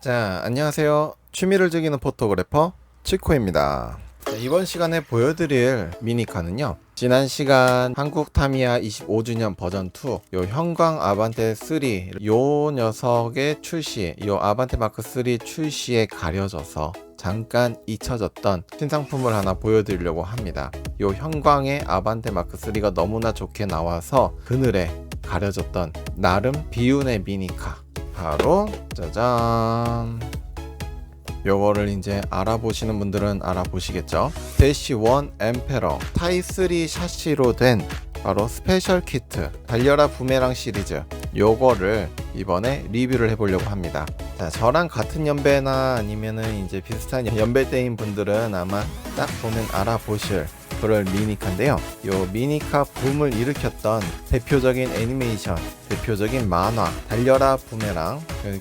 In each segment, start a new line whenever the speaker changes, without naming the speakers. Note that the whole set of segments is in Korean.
자, 안녕하세요. 취미를 즐기는 포토그래퍼 치코입니다. 자, 이번 시간에 보여드릴 미니카는요. 지난 시간 한국 타미야 25주년 버전 2, 요 형광 아반떼 3, 요 녀석의 출시, 요 아반떼 마크 3 출시에 가려져서 잠깐 잊혀졌던 신상품을 하나 보여드리려고 합니다. 요 형광의 아반떼 마크 3가 너무나 좋게 나와서 그늘에 가려졌던 나름 비운의 미니카. 바로 짜잔. 요거를 이제 알아보시는 분들은 알아보시겠죠? 대시 1 엠페러 타이 3 샤시로 된 바로 스페셜 키트 달려라 부메랑 시리즈. 요거를 이번에 리뷰를 해보려고 합니다. 자 저랑 같은 연배나 아니면은 이제 비슷한 연배대인 분들은 아마 딱 보면 알아보실 그럴 미니카인데요. 요 미니카 붐을 일으켰던 대표적인 애니메이션, 대표적인 만화, 달려라 부메랑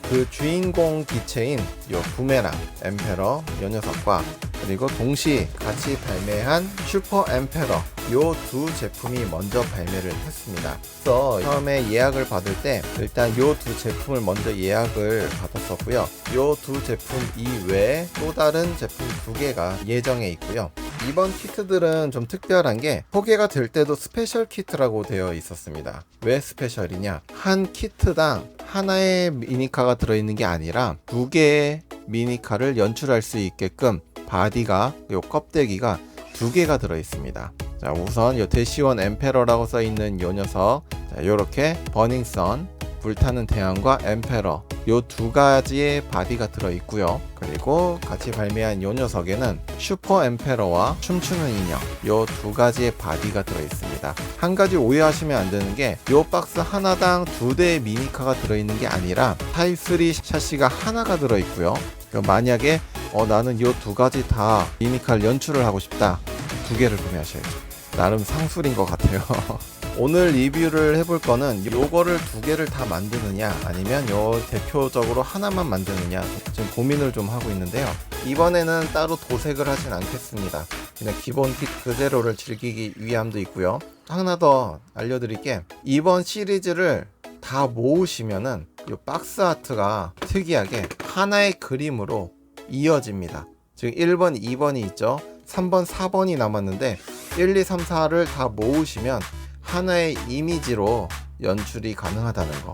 그 주인공 기체인 요 부메랑 엠페러 요 녀석과 그리고 동시 같이 발매한 슈퍼 엠페러 요 두 제품이 먼저 발매를 했습니다. 그래서 처음에 예약을 받을 때 일단 요 두 제품을 먼저 예약을 받았었고요. 요 두 제품 이외에 또 다른 제품 두 개가 예정에 있고요. 이번 키트들은 좀 특별한 게 소개가 될 때도 스페셜 키트라고 되어 있었습니다. 왜 스페셜이냐? 한 키트당 하나의 미니카가 들어있는 게 아니라 두 개의 미니카를 연출할 수 있게끔 바디가 요 껍데기가 두 개가 들어 있습니다. 자 우선 요 대시원 엠페러라고 써 있는 요 녀석 자 요렇게 버닝선 불타는 태양과 엠페러 요 두 가지의 바디가 들어 있고요. 그리고 같이 발매한 요 녀석에는 슈퍼 엠페러와 춤추는 인형 요 두 가지의 바디가 들어 있습니다. 한 가지 오해하시면 안 되는 게 요 박스 하나당 두 대의 미니카가 들어 있는 게 아니라 타입 3 샤시가 하나가 들어 있고요. 그러니까 만약에 어 나는 요 두 가지 다 미니카를 연출을 하고 싶다. 두 개를 구매하셔야죠. 나름 상술인 것 같아요. 오늘 리뷰를 해볼 거는 요거를 두 개를 다 만드느냐 아니면 요 대표적으로 하나만 만드느냐 지금 고민을 좀 하고 있는데요. 이번에는 따로 도색을 하진 않겠습니다. 그냥 기본 킷 그대로를 즐기기 위함도 있고요. 하나 더 알려드릴게 이번 시리즈를 다 모으시면은 이 박스 아트가 특이하게 하나의 그림으로 이어집니다. 지금 1번, 2번이 있죠. 3번, 4번이 남았는데 1, 2, 3, 4를 다 모으시면 하나의 이미지로 연출이 가능하다는 거.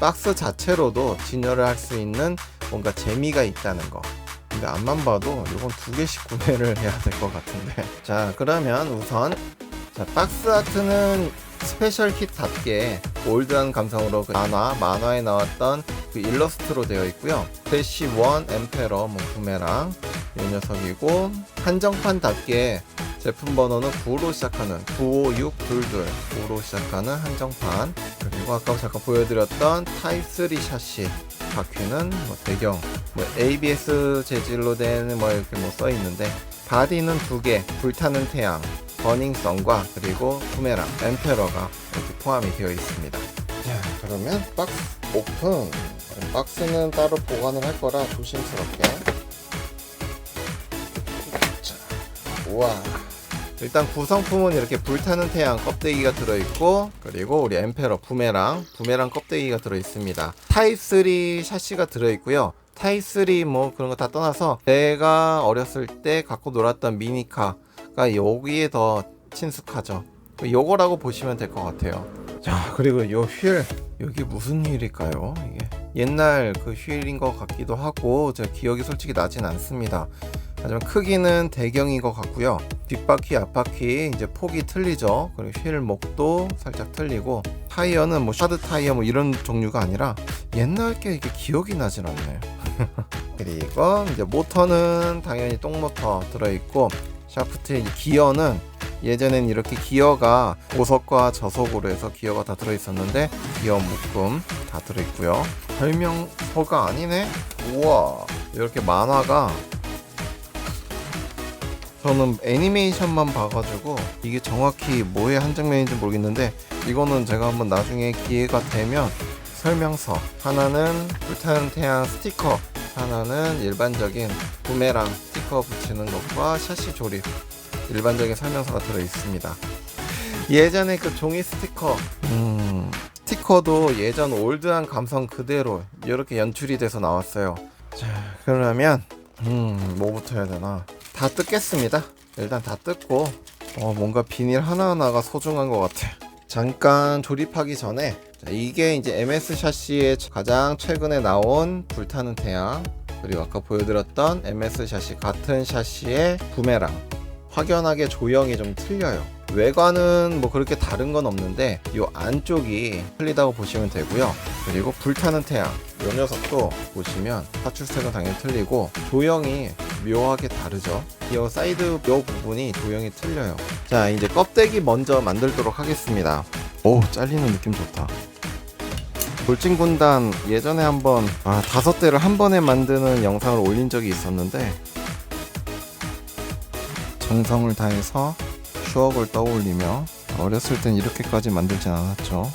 박스 자체로도 진열을 할 수 있는 뭔가 재미가 있다는 거. 근데 앞만 봐도 이건 두 개씩 구매를 해야 될 것 같은데. 자, 그러면 우선 자, 박스 아트는 스페셜 킷답게 올드한 감성으로 그 만화, 만화에 나왔던 그 일러스트로 되어 있고요. 대시 1 엠페러 뭐 구매랑 이 녀석이고 한정판답게 제품 번호는 9로 시작하는 95622 9로 시작하는 한정판. 그리고 아까 잠깐 보여드렸던 타입 3 샤시 바퀴는 뭐 배경 뭐 ABS 재질로 된 뭐 이렇게 뭐 써 있는데 바디는 두 개 불타는 태양 버닝썬과 그리고 부메랑 엠페러가 이렇게 포함이 되어 있습니다. 자 그러면 박스 오픈. 박스는 따로 보관을 할 거라 조심스럽게. 자, 우와 일단 구성품은 이렇게 불타는 태양 껍데기가 들어있고 그리고 우리 엠페러 부메랑 부메랑 껍데기가 들어있습니다. 타입 3 샤시가 들어있고요. 타입 3 뭐 그런 거 다 떠나서 제가 어렸을 때 갖고 놀았던 미니카가 여기에 더 친숙하죠. 요거라고 보시면 될 것 같아요. 자 그리고 요 휠 여기 무슨 휠일까요? 이게 옛날 그 휠인 것 같기도 하고 제가 기억이 솔직히 나진 않습니다 하지만 크기는 대경인 것 같고요. 뒷바퀴, 앞바퀴 이제 폭이 틀리죠. 그리고 휠 목도 살짝 틀리고 타이어는 뭐 샤드 타이어 뭐 이런 종류가 아니라 옛날 게 이게 기억이 나질 않네요. 그리고 이제 모터는 당연히 똥모터 들어있고 샤프트의 기어는 예전엔 이렇게 기어가 고속과 저속으로 해서 기어가 다 들어있었는데 기어 묶음 다 들어있고요. 설명서가 아니네. 우와 이렇게 만화가 저는 애니메이션만 봐가지고 이게 정확히 뭐의 한 장면인지 모르겠는데 이거는 제가 한번 나중에 기회가 되면 설명서. 하나는 불타는 태양 스티커 하나는 일반적인 부메랑 스티커 붙이는 것과 샤시 조립. 일반적인 설명서가 들어 있습니다. 예전에 그 종이 스티커. 음 스티커도 예전 올드한 감성 그대로 이렇게 연출이 돼서 나왔어요. 자 그러면 음 뭐부터 해야 되나 다 뜯겠습니다. 일단 다 뜯고 어 뭔가 비닐 하나하나가 소중한 것 같아. 잠깐 조립하기 전에 자, 이게 이제 MS 샤시의 가장 최근에 나온 불타는 태양. 그리고 아까 보여드렸던 MS 샤시 같은 샤시의 부메랑. 확연하게 조형이 좀 틀려요. 외관은 뭐 그렇게 다른 건 없는데 이 안쪽이 틀리다고 보시면 되고요. 그리고 불타는 태양. 이 녀석도 보시면 파출색은 당연히 틀리고 조형이 묘하게 다르죠? 이 사이드 요 부분이 조형이 틀려요. 자 이제 껍데기 먼저 만들도록 하겠습니다. 오 잘리는 느낌 좋다. 돌진군단 예전에 한번 아, 다섯 대를 한 번에 만드는 영상을 올린 적이 있었는데 정성을 다해서 추억을 떠올리며 어렸을 땐 이렇게까지 만들진 않았죠.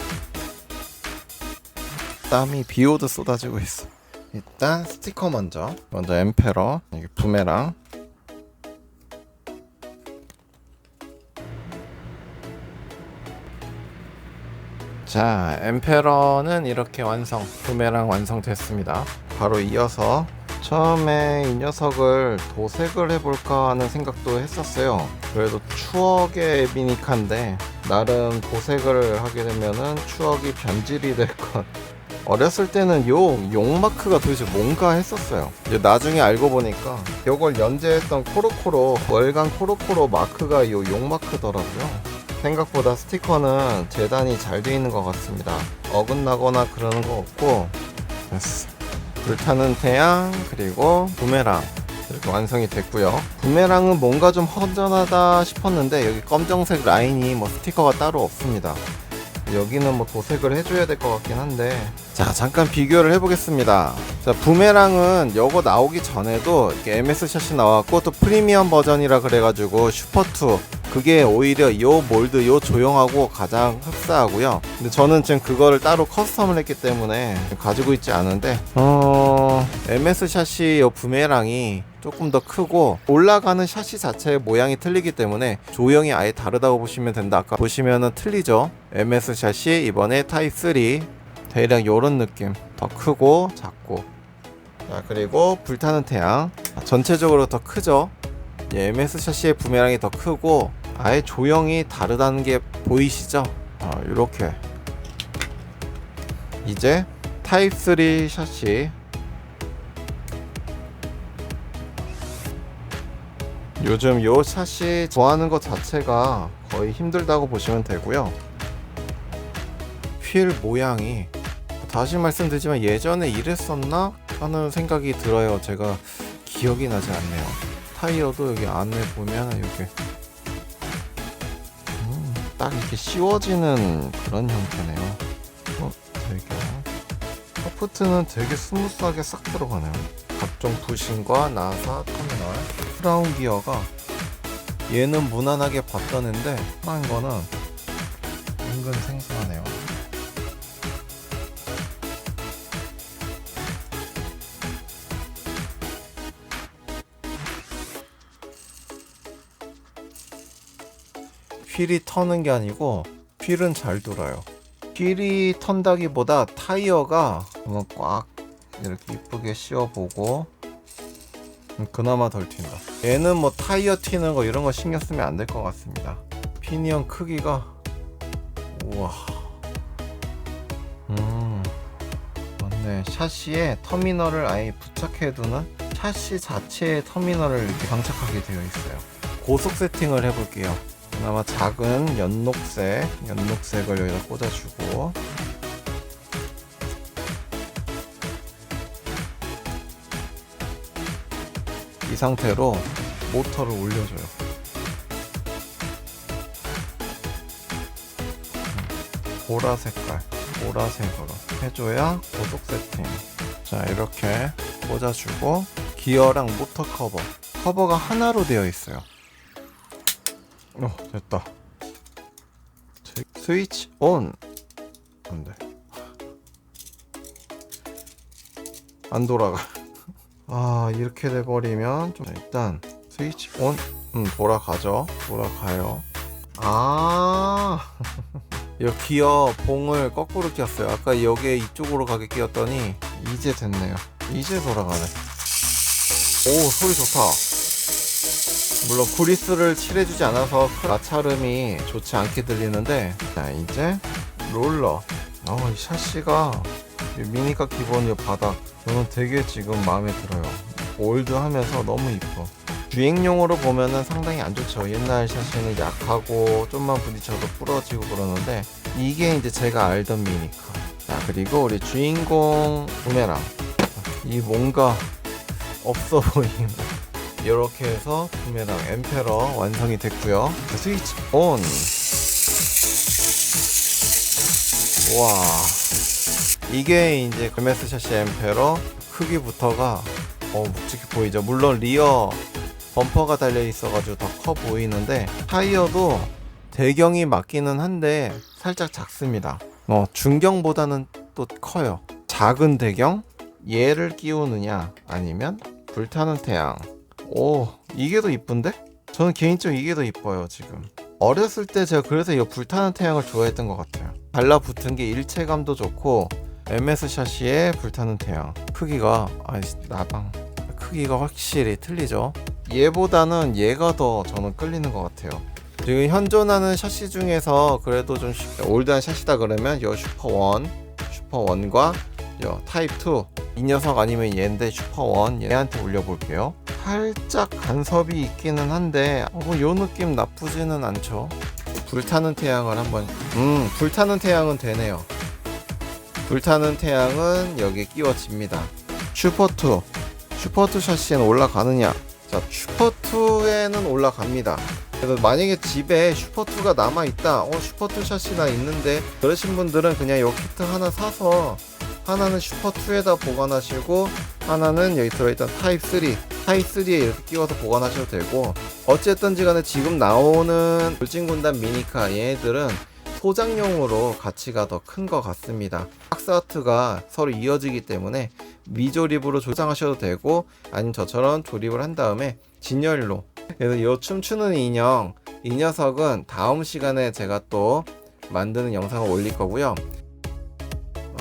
땀이 비오듯 쏟아지고 있어 일단 스티커 먼저. 먼저 엠페러 이게 부메랑. 자 엠페러는 이렇게 완성 부메랑 완성됐습니다. 바로 이어서 처음에 이 녀석을 도색을 해볼까 하는 생각도 했었어요. 그래도 추억의 미니카인데 나름 도색을 하게 되면은 추억이 변질이 될것 어렸을 때는 요 용마크가 도대체 뭔가 했었어요. 나중에 알고 보니까 요걸 연재했던 코로코로 월간 코로코로 마크가 요 용마크더라고요. 생각보다 스티커는 재단이 잘 돼 있는 것 같습니다. 어긋나거나 그러는 거 없고. 불타는 태양 그리고 부메랑. 이렇게 완성이 됐고요. 부메랑은 뭔가 좀 허전하다 싶었는데 여기 검정색 라인이 뭐 스티커가 따로 없습니다 여기는 뭐 도색을 해줘야 될 것 같긴 한데. 자 잠깐 비교를 해보겠습니다. 자 부메랑은 요거 나오기 전에도 이렇게 MS 샷이 나왔고 또 프리미엄 버전이라 그래가지고 슈퍼2 그게 오히려 요 몰드 요 조형하고 가장 흡사하고요. 근데 저는 지금 그거를 따로 커스텀을 했기 때문에 가지고 있지 않은데 어 MS 샷이 요 부메랑이 조금 더 크고 올라가는 샤시 자체의 모양이 틀리기 때문에 조형이 아예 다르다고 보시면 된다. 아까 보시면은 틀리죠? MS 샷이 이번에 타입 3 대략 요런 느낌 더 크고 작고. 자 그리고 불타는 태양. 아, 전체적으로 더 크죠? 예, MS 샤시의 부메랑이 더 크고 아예 조형이 다르다는 게 보이시죠 아, 이렇게 이제 타입 3 샤시 요즘 요 샷이 구하는 것 자체가 거의 힘들다고 보시면 되고요. 휠 모양이 다시 말씀드리지만 예전에 이랬었나 하는 생각이 들어요. 제가 기억이 나지 않네요. 타이어도 여기 안에 보면 이렇게 음, 딱 이렇게 씌워지는 그런 형태네요. 어, 되게 커프트는 되게 스무스하게 싹 들어가네요. 각종 부신과 나사 터미널 크라운 기어가 얘는 무난하게 봤다는데 한 거는 은근 생소하네요. 휠이 터는 게 아니고 휠은 잘 돌아요. 휠이 턴다기보다 타이어가 뭔가 꽉 이렇게 이쁘게 씌워보고 음, 그나마 덜 튄다. 얘는 뭐 타이어 튀는 거 이런 거 신경 쓰면 안 될 것 같습니다. 피니언 크기가 우와. 음. 맞네. 샤시에 터미널을 아예 부착해두는 샤시 자체의 터미널을 이렇게 장착하게 되어 있어요. 고속 세팅을 해볼게요. 그나마 작은 연녹색, 연녹색을 여기다 꽂아주고 이 상태로 모터를 올려줘요. 보라 색깔, 보라색으로 해줘야 고속 세팅. 자, 이렇게 꽂아주고 기어랑 모터 커버. 커버가 하나로 되어 있어요. 어, 됐다. 제- 스위치 온. 안 돼. 안 돌아가. 아 이렇게 돼버리면 좀 일단 스위치 온 음, 돌아가죠 돌아가요 아 이 기어 봉을 거꾸로 끼웠어요 아까 여기에 이쪽으로 가게 끼웠더니 이제 됐네요 이제 돌아가네 오 소리 좋다 물론 구리스를 칠해주지 않아서 마찰음이 좋지 않게 들리는데 자 이제 롤러. 어이 샤시가 이 미니카 기본 이 바닥 저는 되게 지금 마음에 들어요. 올드하면서 너무 이뻐. 주행용으로 보면은 상당히 안 좋죠. 옛날 샤시는 약하고 좀만 부딪혀도 부러지고 그러는데 이게 이제 제가 알던 미니카. 자 그리고 우리 주인공 부메랑. 이 뭔가 없어 보임 이렇게 해서 부메랑 엠페러 완성이 됐고요. 스위치 온. 와. 이게 이제 그메스 샤시 엠페러 크기부터가 어 묵직해 보이죠. 물론 리어 범퍼가 달려 있어가지고 더 커 보이는데 타이어도 대경이 맞기는 한데 살짝 작습니다. 어 중경보다는 또 커요. 작은 대경? 얘를 끼우느냐? 아니면 불타는 태양 오 이게 더 이쁜데? 저는 개인적으로 이게 더 이뻐요 지금. 어렸을 때 제가 그래서 이 불타는 태양을 좋아했던 것 같아요. 달라붙은 게 일체감도 좋고 MS 샤시의 불타는 태양. 크기가 아이 나방. 크기가 확실히 틀리죠. 얘보다는 얘가 더 저는 끌리는 것 같아요. 지금 현존하는 샤시 중에서 그래도 좀 슈- 올드한 샤시다 그러면 요 슈퍼 1 슈퍼 1과 요 타입 2 이 녀석 아니면 얘인데 슈퍼 1 얘한테 올려볼게요 살짝 간섭이 있기는 한데 어, 요 느낌 나쁘지는 않죠. 불타는 태양을 한번 음 불타는 태양은 되네요. 불타는 태양은 여기에 끼워집니다. 슈퍼2 슈퍼2 샤시에는 올라가느냐? 자 슈퍼2에는 올라갑니다. 그래서 만약에 집에 슈퍼2가 남아있다. 어 슈퍼2 샤시나 있는데 그러신 분들은 그냥 요 키트 하나 사서 하나는 슈퍼2에다 보관하시고 하나는 여기 들어있던 타입3 타입3에 이렇게 끼워서 보관하셔도 되고 어쨌든지 간에 지금 나오는 돌진군단 미니카 얘네들은 소장용으로 가치가 더 큰 것 같습니다. 박스 아트가 서로 이어지기 때문에 미조립으로 조장하셔도 되고 아니면 저처럼 조립을 한 다음에 진열로. 그래서 이 춤추는 인형 이 녀석은 다음 시간에 제가 또 만드는 영상을 올릴 거고요.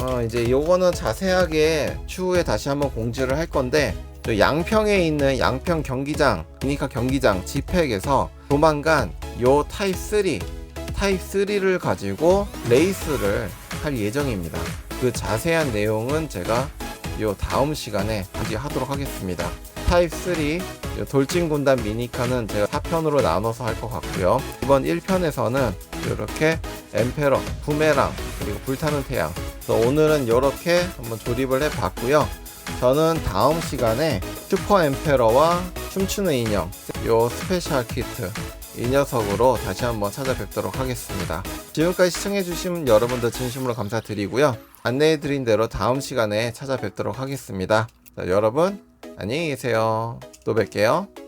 어, 이제 요거는 자세하게 추후에 다시 한번 공지를 할 건데 저 양평에 있는 양평 경기장 미니카 경기장 지팩에서 조만간 요 타입 3 타입 3를 가지고 레이스를 할 예정입니다. 그 자세한 내용은 제가 요 다음 시간에 공지하도록 하겠습니다. 타입 3요 돌진군단 미니카는 제가 4편으로 나눠서 할 것 같고요. 이번 1편에서는 이렇게 엠페러, 부메랑 그리고 불타는 태양. 그래서 오늘은 이렇게 한번 조립을 해봤고요 저는 다음 시간에 슈퍼 엠페러와 춤추는 인형 요 스페셜 키트 이 녀석으로 다시 한번 찾아뵙도록 하겠습니다. 지금까지 시청해주신 여러분들 진심으로 감사드리고요. 안내해드린 대로 다음 시간에 찾아뵙도록 하겠습니다. 자, 여러분 안녕히 계세요. 또 뵐게요